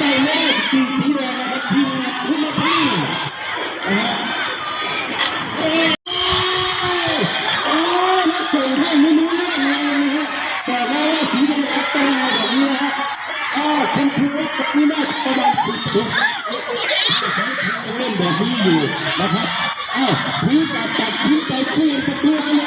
ใจแรกทีมสีแดงนะครับทีมคุณภาพนะครัโอ้ยโอ้ยแล้วส่งให้ไม่รู้เรื่องเลยนะฮะแต่ว่าสีแดงอัตราแบบนี้นะฮะอ้าวคุณครูแบบนี้น่าจะประมาณสิบคนเล่นแบบนี้อยู่นะครับอ้าวผู้จัดตัดสินใจเปลี่ยนประตูกัน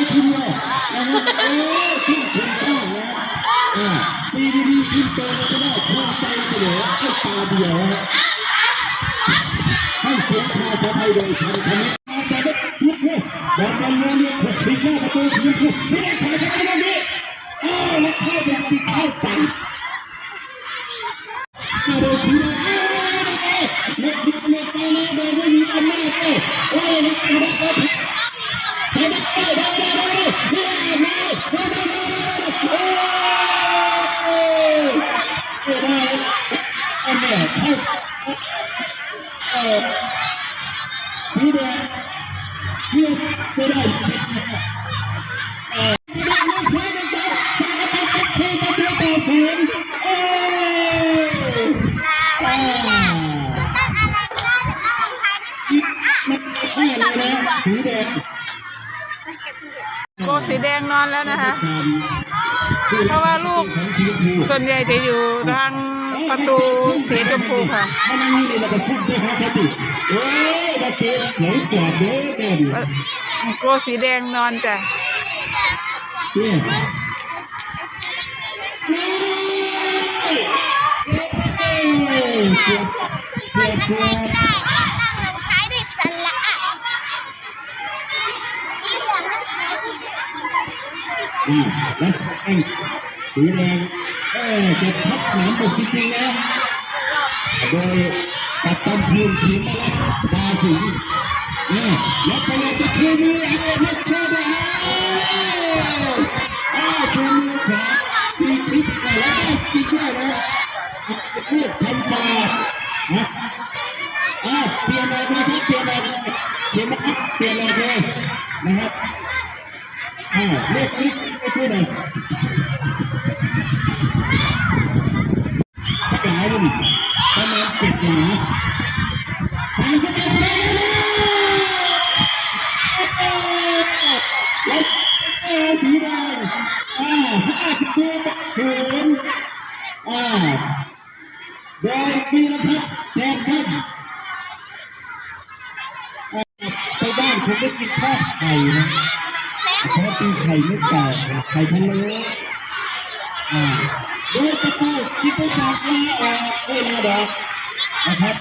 สีแดงเทียบไม่ได้ อ่ามันใช่เลยนะสีแดงโกสีแดงนอนแล้วนะคะ เพราะว่าลูกส่วนใหญ่จะอยู่ทางประตูสีชมพูค่ะเราก็ซุ่มไปหาเดิเอ้ยมาเตะไหลกอดเด้อแดิโกสีแดงนอนจ้ะ เนี่ยเอ้ยเจ็บเจ็บเจ็บ อืมแล้วไอ้สีแดงเอ้เจ็บทับหนามบุกจริงๆนะโดยกัปตันทีมทีมดาสิงห์เนี่ยแล้วพยายามจะช่วยมือเองนะช่วยด้วยอ้าวช่วยมือขวาปีชิดแล้วได้ปีช่วยนะพูดทันตานะอ้าวเปลี่ยนอะไรครับเปลี่ยนอะไรเปลี่ยนนะครับเปลี่ยนอะไรนะครับ อ้าเลือกนิดไม่ช่วยหน่อยาเป็นอะไรนี่ประมาณเจ็ดหนาสามสิบเอ็ดเลยแล้วเอสีแดงอ่าห้าสิบตัวศูนย์อ่าโดยมีรพัฒน์แทนขึ้นอ่าไปบ้านผมได้กินข้าวไข่นะ เพราะเป็นไข่ไม่แตกไข่ทะเลอ่าโดยประตูที่ไปสากลาออกเอ้ยนดอกนะครับ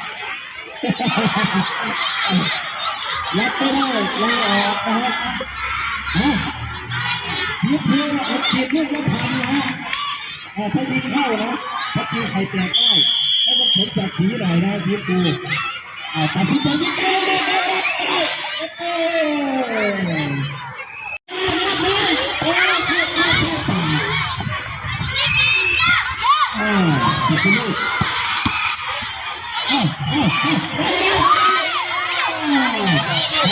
รับไม่ได้ลาออกนะครับฮะยิบเพื่อเอาเฉีดเรื่องละพันนะฮะถ้ายิงเข้านะถ้าตีไข่แตกได้ให้มันผลจากสีหน่อยนะสีฟูอ่าตัดสินใจยิงเข้าเลยเอ้ยอ่าตัดสินลูกอ้าวอ้าวอ้าวแต่ซุปเปอร์สตาร์ไม่ได้กินสักนี่เอาเพื่อที่ตายอ่าอันนี้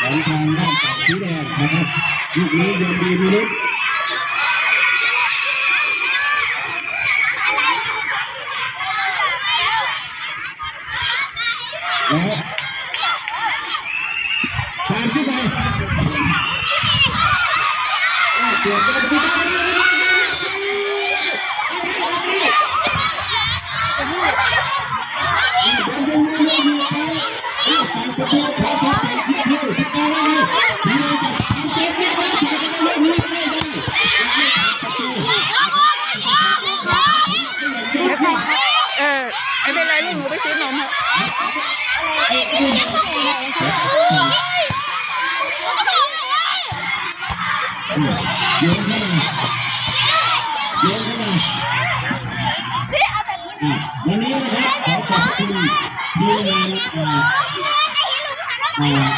ของทางด้านฝั่งสีแดงนะครับลูกนี้ยังดีนิด แล้วสามขึ้นไป เกี่ยวกันไปได้เออไม่เป็นไรลูกหนูไปซื้อนมค่ะ โยนเข้ามาโยนเข้ามาวันนี้นะครับขอขอบคุณทีมงานอ่าอ่า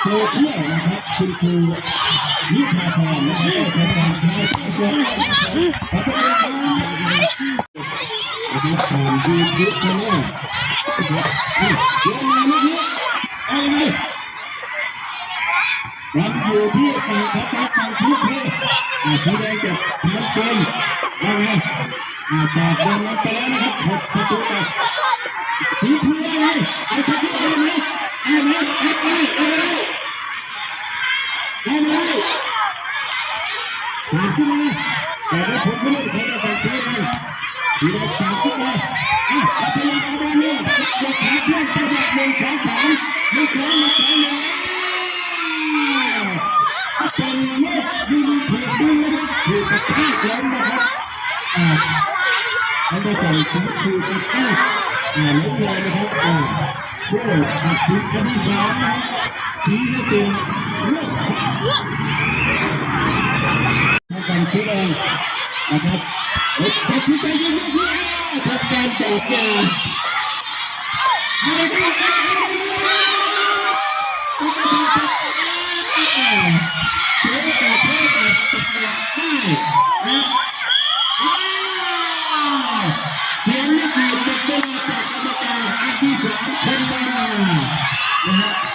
โซเชียลนะครับคุณครูนิพาพรนะครับทำการพายเสื้อขอบคุณครับนะครับผ่านยูทูบชาแนลนี่เดี๋ยวมาลูกนี้เอาไงวันอยู่ที่ฝั่งทัพฝั่งทุกเพศอ่าแสดงจากทางเป็น ว่าไงอ่าจากบอลนั้นไปแล้วนะครับหกประตูต่อสีพูว่าไงเอาชนะได้ไหมเอาไหมเอาไหมเอาไหมเอาไหมสามขึ้นมาแต่ว่าผมไม่ได้ใช้ในการซื้อนะสีแดงสามขึ้นมาอะเอาไปเลยเอาไปเลยยกขาเพื่อนจังหวะหนึ่งสองสามหนึ่งสองหนึ่งสองหนึ่งเป็นลูกยิงถูกดึงนะครับถูกกระชากล้มนะครับ เขาได้ส่งชิ้นคือไปที่อ่าล้มเลยนะครับอ่าผู้ตัดสินคดีสามนะชี้ให้เป็นลูกสาวทำการชี้แดงนะครับเฮ้ยตัดสินใจยังไม่ได้ทำการจับยาไม่ได้เชื่อแต่เชื่อแต่ตัดได้นะ นักเรียนจะเป็นจากกรรมการอันที่สองคนมานะฮะ